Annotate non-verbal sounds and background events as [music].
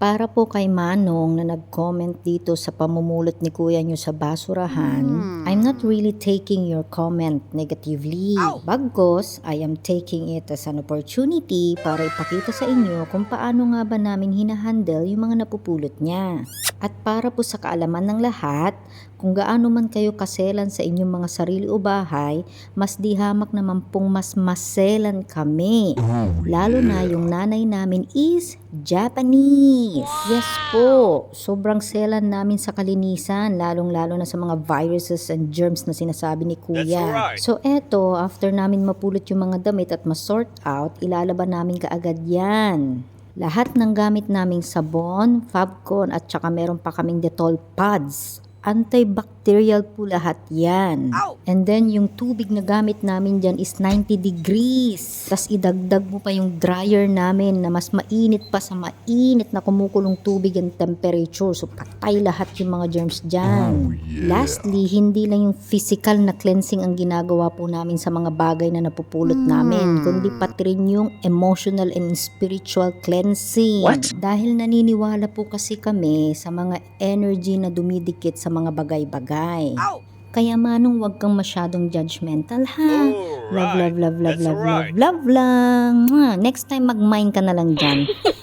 Para po kay Manong na nag-comment dito sa pamumulot ni kuya nyo sa basurahan, I'm not really taking your comment negatively. Bagkos, I am taking it as an opportunity para ipakita sa inyo kung paano nga ba namin hinahandle yung mga napupulot niya. At para po sa kaalaman ng lahat, kung gaano man kayo kaselan sa inyong mga sarili o bahay, mas di hamak naman pong mas maselan kami. Lalo na yung nanay namin is Japanese. Yes po, sobrang selan namin sa kalinisan, lalong-lalo na sa mga viruses and germs na sinasabi ni kuya. Alright. So eto, after namin mapulot yung mga damit at ma-sort out, ilalaban namin kaagad yan. Lahat ng gamit naming sabon, Fabcon at saka meron pa kaming Dettol pads. Antibacterial po lahat yan. And then yung tubig na gamit namin dyan is 90 degrees. Tapos idagdag mo pa yung dryer namin na mas mainit pa sa mainit na kumukulong tubig and temperature. So patay lahat yung mga germs dyan. Lastly, hindi lang yung physical na cleansing ang ginagawa po namin sa mga bagay na napupulot namin, kundi pati rin yung emotional and spiritual cleansing. What? Dahil naniniwala po kasi kami sa mga energy na dumidikit sa mga bagay-bagay. Kaya manong wag kang masyadong judgmental ha. Love, love, love, love, love, love, alright. love lang. Mwah. Next time mag-mine ka na lang dyan. [laughs]